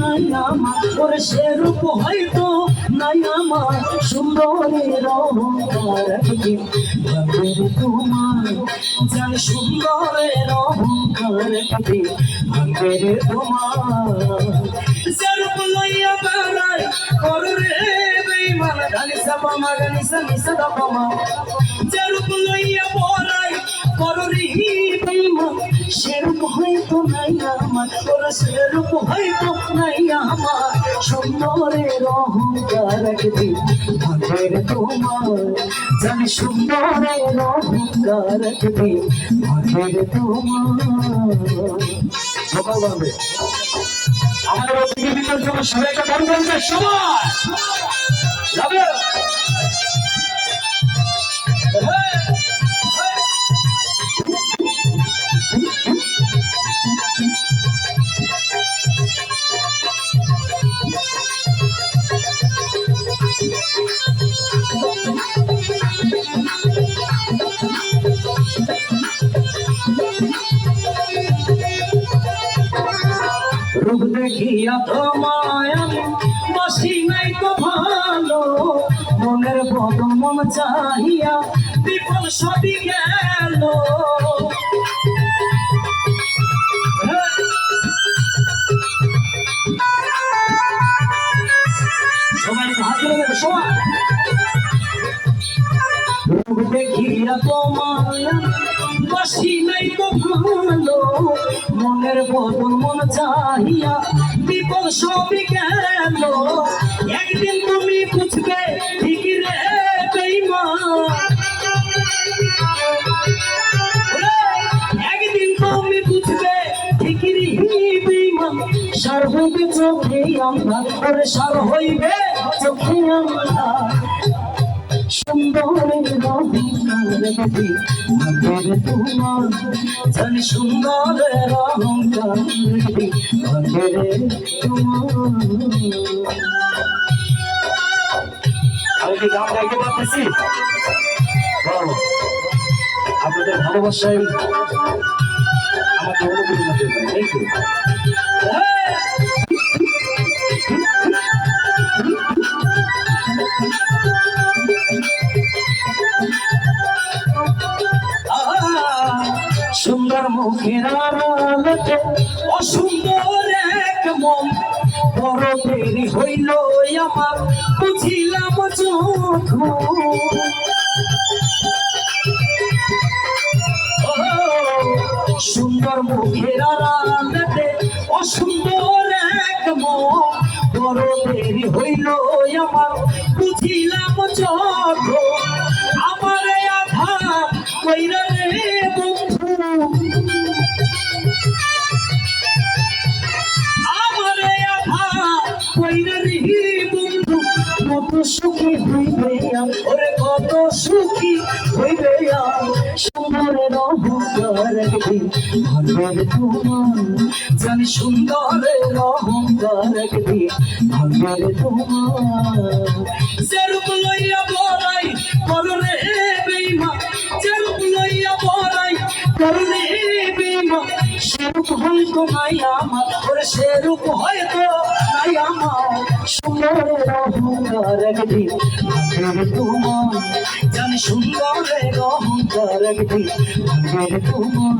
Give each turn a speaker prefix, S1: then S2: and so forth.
S1: নাই আমার ওরে সেরূপ হয়তো নাই আমার সুন্দরের অহংকার একদিন ভাবে তোমার জান সুন্দরের অহংকার একদিন ভাবে তোমার সেরূপ লইয়া বেড়াই কররে বেইমান গালি সাবা মা গালি সানি আমার সেরূপ হয়তো নাই আমার। সুন্দরের অহংকার একদিন জানি সুন্দরের অহংকার একদিন ভাবের তোমার। আমাদের অতিথিদের জন্য সবাইকে বলবে সবাই রূপ দেখিয়া তোমায় আমি বসি নাই তো ভালো। মনের বদন মন চাহিয়া বিফল সবই গেল। সবাই হাত তুলে দেবে সবাই। দেখিয়া তোমায় বাসি নাই তো ভালো, মনের বদন মন চাহিয়া বিপদ সবই গেল। একদিন তুমি বুঝবে ঠিক রে সার হইবে চোখে আমরা, ওরে সার হইবে চোখে আমরা। সুন্দরের অহংকার দেখি ভাবের তোমার আমি কি গান গাইতে পারতেছি? আপনাদের ভালোবাসায় আমাকে অনুভূতি মধ্যে থ্যাংক ইউ সুন্দর মুখের আড়ালতে অসুন্দর এক মন, বড় দেরি হইল আমার, বুঝিলাম চোখ সুন্দর মুখের রান্নাতে ও সুন্দর এক মন। বড় দেরি হইল আমার, বুঝিলাম চোখ আমার আধা কইরা রে বন্ধু। কত সুখী হইবে ওরে কত সুখী হইবে আম। সুন্দরের অহংকার একদিন ভাবের তোমার, জানি সুন্দরের অহংকার একদিন ভাবের তোমার সেরূপ লইয়া বড়াই কররে বেইমা সেরূপ লইয়া বড়াই কররে বেইমা সেরূপ হয়তো নাই আমার, ওরে সেরূপ হয়তো নাই আমার। সুন্দরের অহংকার একদিন ভাবের তোমার জানি সুন্দরের অহংকার একদিন ভাবের তোমার